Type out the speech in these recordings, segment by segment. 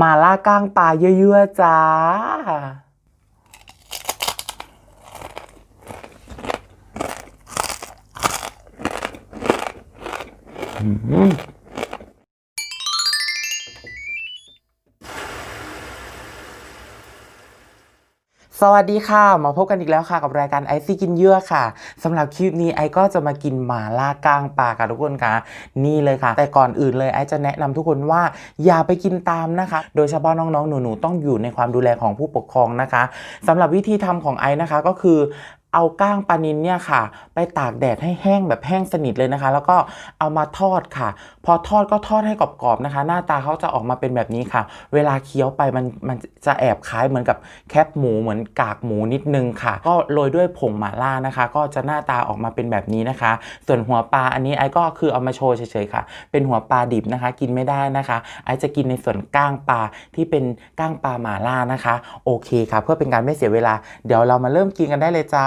มาล่าก้างปลาเยื่อๆจ้า อืม สวัสดีค่ะ มาพบกันอีกแล้วค่ะกับรายการไอซี่กินเยื่อค่ะสำหรับคลิปนี้ไอก็จะมากินหมาล่าก้างปลาค่ะทุกคนค่ะนี่เลยค่ะ แต่ก่อนอื่นเลยไอจะแนะนำทุกคนว่าอย่าไปกินตามนะคะ โดยเฉพาะน้องๆหนูๆต้องอยู่ในความดูแลของผู้ปกครองนะคะสำหรับวิธีทำของไอนะคะก็คือ เอาก้างปลานินเนี่ยค่ะ ไปตากแดดให้แห้งแบบแห้งสนิทเลยนะคะ แล้วก็เอามาทอดค่ะ พอทอดก็ทอดให้กรอบๆนะคะ หน้าตาเขาจะออกมาเป็นแบบนี้ค่ะ เวลาเคี้ยวไปมันมันจะแอบคล้ายเหมือนกับแคบหมูเหมือนกากหมูนิดนึงค่ะ ก็โรยด้วยผงหม่าล่านะคะ ก็จะหน้าตาออกมาเป็นแบบนี้นะคะ ส่วนหัวปลาอันนี้ไอ้ก็คือเอามาโชว์เฉยๆค่ะ เป็นหัวปลาดิบนะคะ กินไม่ได้นะคะ ไอ้จะกินในส่วนก้างปลาที่เป็นก้างปลาหม่าล่านะคะ โอเคค่ะ เพื่อเป็นการไม่เสียเวลา เดี๋ยวเรามาเริ่มกินกันได้เลยจ้า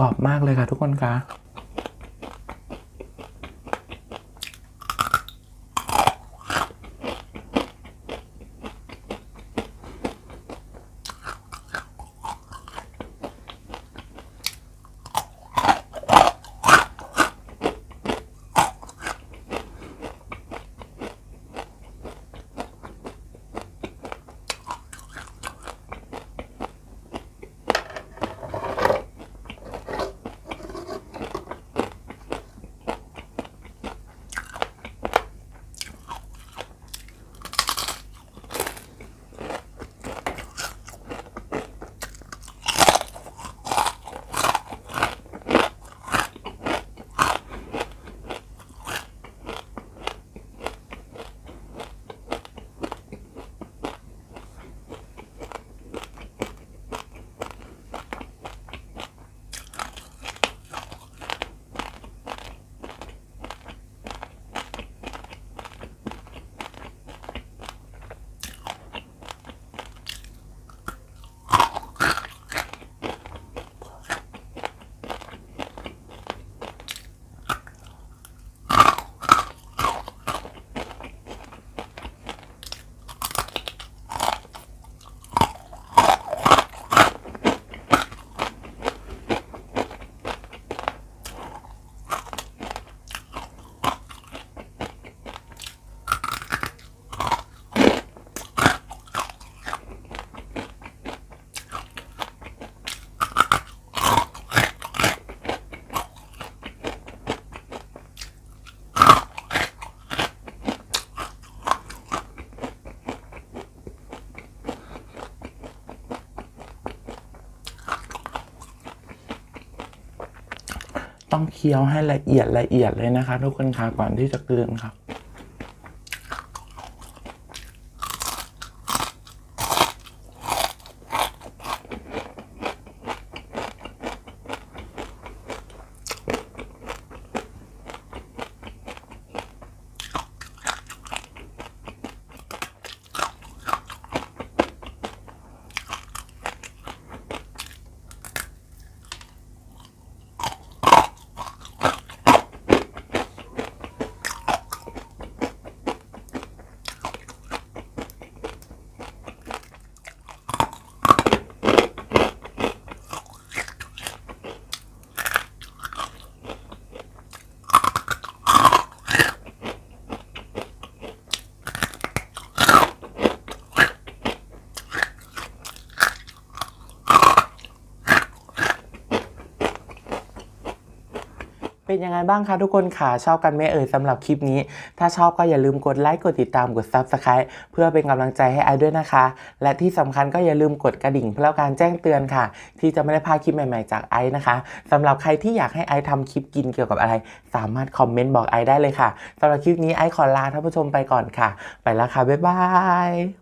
กร อบมากเลยค่ะทุกคนคะ ต้องเคี้ยวให้ละเอียดละเอียดเลยนะคะ ทุกคนคะก่อนที่จะกลืนครับ เป็นยังไงบ้างคะทุกคนค่ะชอบกันไหมเอ่ยสำหรับคลิปนี้ ถ้าชอบก็อย่าลืมกดไลค์กดติดตามกด Subscribe เพื่อเป็นกำลังใจให้ไอด้วยนะคะ และที่สำคัญก็อย่าลืมกดกระดิ่งเพื่อการแจ้งเตือนค่ะ ที่จะไม่ได้พลาดคลิปใหม่ๆจากไอนะคะสำหรับใครที่อยากให้ไอทำคลิปกินเกี่ยวกับอะไร สามารถคอมเมนต์บอกไอได้เลยค่ะสำหรับคลิปนี้ไอขอลาท่านผู้ชมไปก่อนค่ะ ไปแล้วค่ะบ๊ายบาย